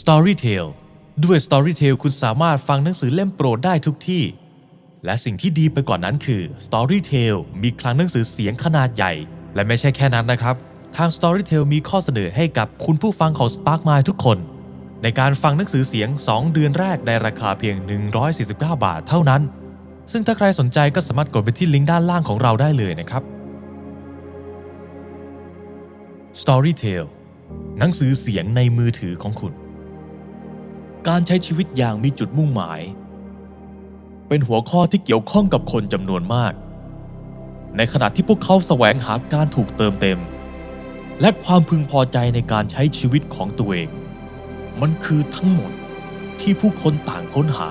Storytel ด้วย Storytel คุณสามารถฟังหนังสือเล่มโปรดได้ทุกที่ และสิ่งที่ดีไปกว่านนั้นคือ Storytel มีคลังหนังสือเสียงขนาดใหญ่ และไม่ใช่แค่นั้นนะครับ ทาง Storytel มีข้อเสนอให้กับคุณผู้ฟังของ Spark Mind ทุกคน ในการฟังหนังสือเสียง 2 เดือนแรกในราคาเพียง 149 บาทเท่านั้น ซึ่งถ้าใครสนใจก็สามารถกดไปที่ลิงก์ด้านล่างของเราได้เลยนะครับ Storytel หนังสือเสียงในมือถือของคุณ การใช้ชีวิตอย่างมีจุดมุ่งหมาย เป็นหัวข้อที่เกี่ยวข้องกับคนจำนวนมาก ในขณะที่พวกเขาแสวงหาการถูกเติมเต็ม และความพึงพอใจในการใช้ชีวิตของตัวเอง มันคือทั้งหมดที่ผู้คนต่างค้นหา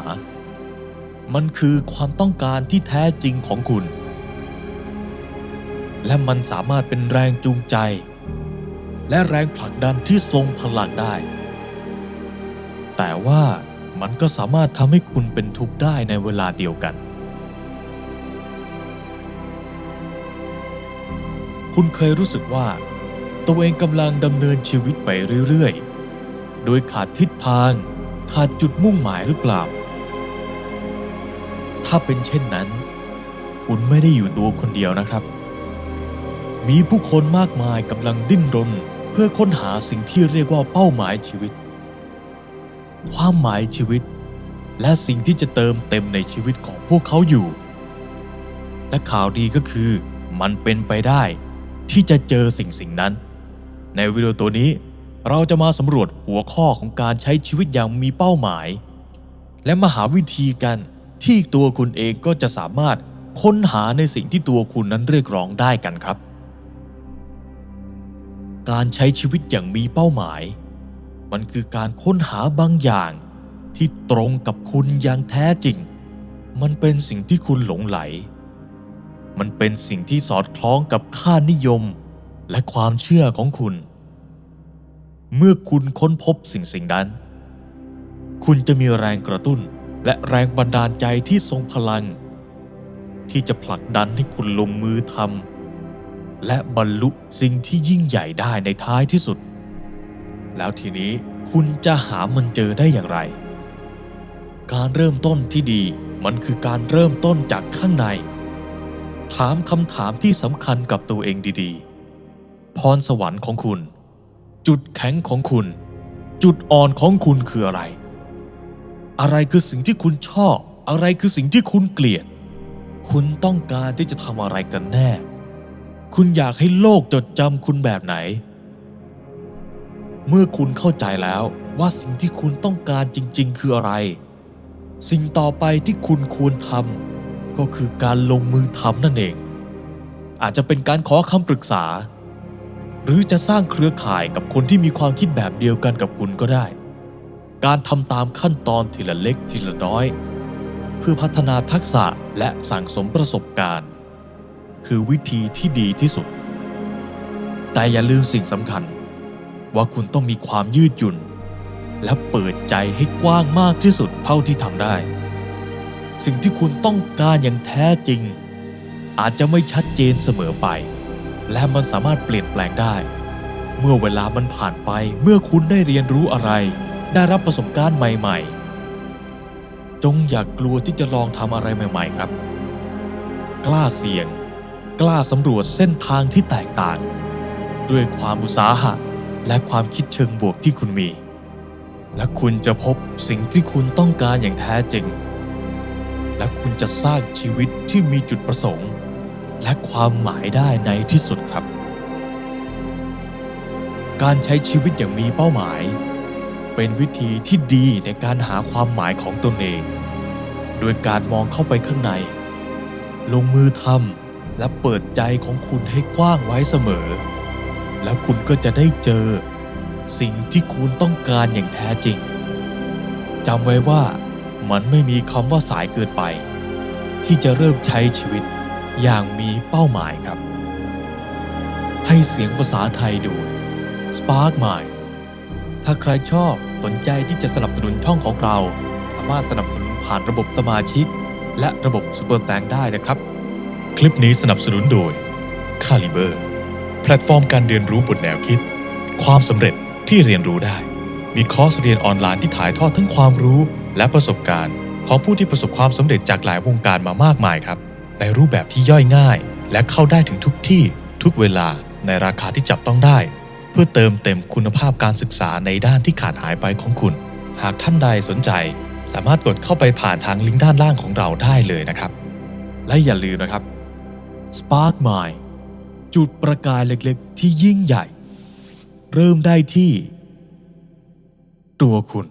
มันคือความต้องการที่แท้จริงของคุณ และมันสามารถเป็นแรงจูงใจ และแรงผลักดันที่ทรงพลังได้ แต่ว่ามันก็สามารถทำให้คุณเป็นทุกข์ได้ในเวลาเดียวกัน คุณเคยรู้สึกว่า ตัวเองกำลังดำเนินชีวิตไปเรื่อยๆ โดยขาดทิศทาง ขาดจุดมุ่งหมายหรือเปล่า ถ้าเป็นเช่นนั้น คุณไม่ได้อยู่ตัวคนเดียวนะครับ มีผู้คนมากมายกำลังดิ้นรนเพื่อค้นหาสิ่งที่เรียกว่าเป้าหมายชีวิต ความหมายชีวิต และสิ่งที่จะเติมเต็มในชีวิตของพวกเขาอยู่ และข่าวดีก็คือ มันเป็นไปได้ที่จะเจอสิ่งสิ่งนั้น ในวิดีโอตัวนี้เราจะมาสำรวจหัวข้อของการใช้ชีวิตอย่างมีเป้าหมาย และมาหาวิธีกันที่ตัวคุณเองก็จะสามารถค้นหาในสิ่งที่ตัวคุณนั้นเรียกร้องได้กันครับ การใช้ชีวิตอย่างมีเป้าหมาย มันคือการค้นหาบางอย่าง ที่ตรงกับคุณอย่างแท้จริง มันเป็นสิ่งที่คุณหลงไหล มันเป็นสิ่งที่สอดคล้องกับค่านิยมและความเชื่อของคุณ เมื่อคุณค้นพบสิ่งสิ่งนั้น คุณจะมีแรงกระตุ้นและแรงบันดาลใจที่ทรงพลัง ที่จะผลักดันให้คุณลงมือทำและบรรลุสิ่งที่ยิ่งใหญ่ได้ในท้ายที่สุด แล้วทีนี้คุณจะหามันเจอได้อย่างไร การเริ่มต้นที่ดีมันคือการเริ่มต้นจากข้างใน ถามคำถามที่สำคัญกับตัวเองดีๆ พรสวรรค์ของคุณ จุดแข็งของคุณ จุดอ่อนของคุณคืออะไร อะไรคือสิ่งที่คุณชอบ อะไรคือสิ่งที่คุณเกลียด คุณต้องการที่จะทำอะไรกันแน่ คุณอยากให้โลกจดจำคุณแบบไหน เมื่อคุณเข้าใจแล้วว่าสิ่งที่คุณต้องการจริง ๆ คืออะไร สิ่งต่อไปที่คุณควรทำก็คือการลงมือทำนั่นเอง อาจจะเป็นการขอคำปรึกษา หรือจะสร้างเครือข่ายกับคนที่มีความคิดแบบเดียวกันกับคุณก็ได้ การทำตามขั้นตอนทีละเล็กทีละน้อย เพื่อพัฒนาทักษะและสั่งสมประสบการณ์ คือวิธีที่ดีที่สุด แต่อย่าลืมสิ่งสำคัญ ว่าคุณต้องมีความยืดหยุ่น และเปิดใจให้กว้างมากที่สุดเท่าที่ทำได้ สิ่งที่คุณต้องการอย่างแท้จริง อาจจะไม่ชัดเจนเสมอไป และมันสามารถเปลี่ยนแปลงได้ เมื่อเวลามันผ่านไปเมื่อคุณได้เรียนรู้อะไร ได้รับประสบการณ์ใหม่ๆ จงอย่ากกลัวที่จะลองทำอะไรใหม่ๆครับ กล้าเสี่ยง กล้าสำรวจเส้นทางที่แตกต่าง ด้วยความอุตสาหะ และความคิดเชิงบวกที่คุณมี และคุณจะพบสิ่งที่คุณต้องการอย่างแท้จริง และคุณจะสร้างชีวิตที่มีจุดประสงค์ และความหมายได้ในที่สุดครับ การใช้ชีวิตอย่างมีเป้าหมาย เป็นวิธีที่ดีในการหาความหมายของตนเอง โดยการมองเข้าไปข้างใน ลงมือทำและเปิดใจของคุณให้กว้างไว้เสมอ แล้วคุณก็จะได้เจอ สิ่งที่คุณต้องการอย่างแท้จริงจำไว้ว่ามันไม่มีคำว่าสายเกินไป ที่จะเริ่มใช้ชีวิตอย่างมีเป้าหมายครับ ให้เสียงภาษาไทยโดย Spark Mind ถ้าใครชอบสนใจที่จะสนับสนุนช่องของเรา สามารถสนับสนุนผ่านระบบสมาชิก และระบบซูเปอร์แตงได้นะครับ คลิปนี้สนับสนุนโดย Caliber แพลตฟอร์มการเรียนรู้บนแนวคิด ความสำเร็จที่เรียนรู้ได้ มีคอร์สเรียนออนไลน์ที่ถ่ายทอดทั้งความรู้และประสบการณ์ ของผู้ที่ประสบความสำเร็จจากหลายวงการมามากมายครับ ในรูปแบบที่ย่อยง่าย และเข้าได้ถึงทุกที่ทุกเวลาในราคาที่จับต้องได้ เพื่อเติมเต็มคุณภาพการศึกษาในด้านที่ขาดหายไปของคุณ หากท่านใดสนใจ สามารถกดเข้าไปผ่านทางลิงก์ด้านล่างของเราได้เลยนะครับ และอย่าลืมนะครับ Spark Mind จุดประกายเล็กๆ ที่ยิ่งใหญ่ เริ่มได้ที่ ตัวคุณ